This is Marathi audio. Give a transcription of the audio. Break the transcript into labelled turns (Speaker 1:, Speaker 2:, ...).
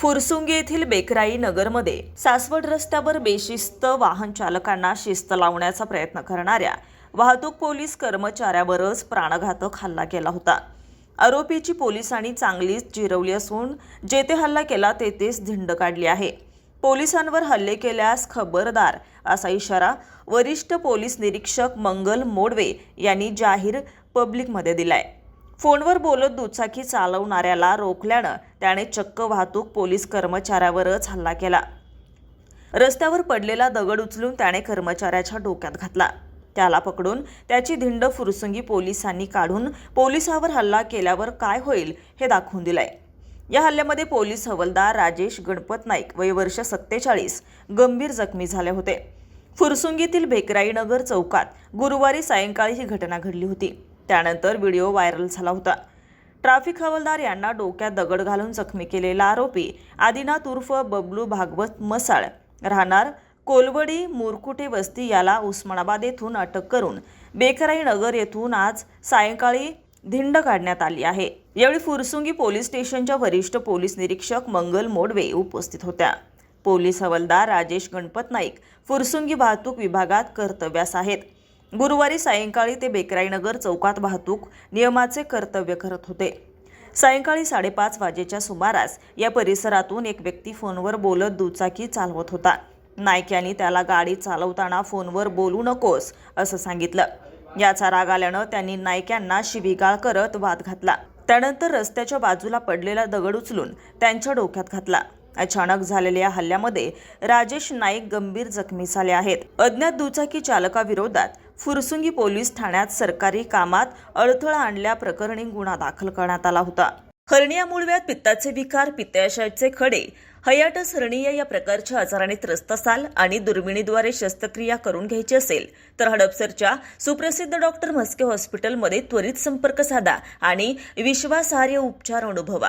Speaker 1: फुरसुंगी येथील बेकराई नगरमध्ये सासवड रस्त्यावर बेशिस्त वाहन चालकांना शिस्त लावण्याचा प्रयत्न करणाऱ्या वाहतूक पोलीस कर्मचाऱ्यावरच प्राणघातक हल्ला केला होता. आरोपीची पोलिसांनी चांगलीच जिरवली असून जेथे हल्ला केला तेथेच धिंड काढली आहे. पोलिसांवर हल्ले केल्यास खबरदार असा इशारा वरिष्ठ पोलीस निरीक्षक मंगल मोडवे यांनी जाहीर पब्लिकमध्ये दिलाय. फोनवर बोलत दुचाकी चालवणाऱ्याला रोखल्यानं त्याने चक्क वाहतूक पोलीस कर्मचाऱ्यावरच हल्ला केला. रस्त्यावर पडलेला दगड उचलून त्याने कर्मचाऱ्याच्या डोक्यात घातला. त्याला पकडून त्याची धिंड फुरसुंगी पोलिसांनी काढून पोलिसावर हल्ला केल्यावर काय होईल हे दाखवून दिलंय. या हल्ल्यामध्ये पोलीस हवलदार राजेश गणपत नाईक वय वर्ष सत्तेचाळीस गंभीर जखमी झाले होते. फुरसुंगीतील भेकराईनगर चौकात गुरुवारी सायंकाळी ही घटना घडली होती. त्यानंतर व्हिडिओ व्हायरल झाला होता. ट्रॅफिक हवालदार यांना डोक्यात दगड घालून जखमी केलेला आरोपी आदिनाथ उर्फ बबलू भागवत मसाळ राहणार कोलवडी मुरकुटे वस्ती याला उस्मानाबाद येथून अटक करून बेकराई नगर येथून आज सायंकाळी धिंड काढण्यात आली आहे. यावेळी फुरसुंगी पोलीस स्टेशनच्या वरिष्ठ पोलीस निरीक्षक मंगल मोडवे उपस्थित होत्या. पोलीस हवालदार राजेश गणपत नाईक फुरसुंगी वाहतूक विभागात कर्तव्यास आहेत. गुरुवारी सायंकाळी ते बेकराईनगर चौकात वाहतूक नियमाचे कर्तव्य करत होते. सायंकाळी साडेपाच वाजेच्या सुमारास या परिसरातून एक व्यक्ती फोनवर बोलत दुचाकी चालवत होता. नाईक यांनी त्याला गाडी चालवताना फोनवर बोलू नकोस असं सांगितलं. याचा राग आल्यानं त्यांनी नाईक यांना शिवीगाळ करत वाद घातला. त्यानंतर रस्त्याच्या बाजूला पडलेला दगड उचलून त्यांच्या डोक्यात घातला. अचानक झालेल्या या हल्ल्यामध्ये राजेश नाईक गंभीर जखमी झाले आहेत. अज्ञात दुचाकी चालकाविरोधात फुरसुंगी पोलीस ठाण्यात सरकारी कामात अडथळा आणल्याप्रकरणी गुन्हा दाखल करण्यात आला होता. हर्निया मूळव्यात पित्ताचे विकार पित्ताशयाचे खडे हयाटस हर्णीय या प्रकारच्या आजाराने त्रस्त असाल आणि दुर्बिणीद्वारे शस्त्रक्रिया करून घ्यायची असेल तर हडपसरच्या सुप्रसिद्ध डॉक्टर म्हस्के हॉस्पिटलमध्ये त्वरित संपर्क साधा आणि विश्वासार्ह उपचार अनुभवा.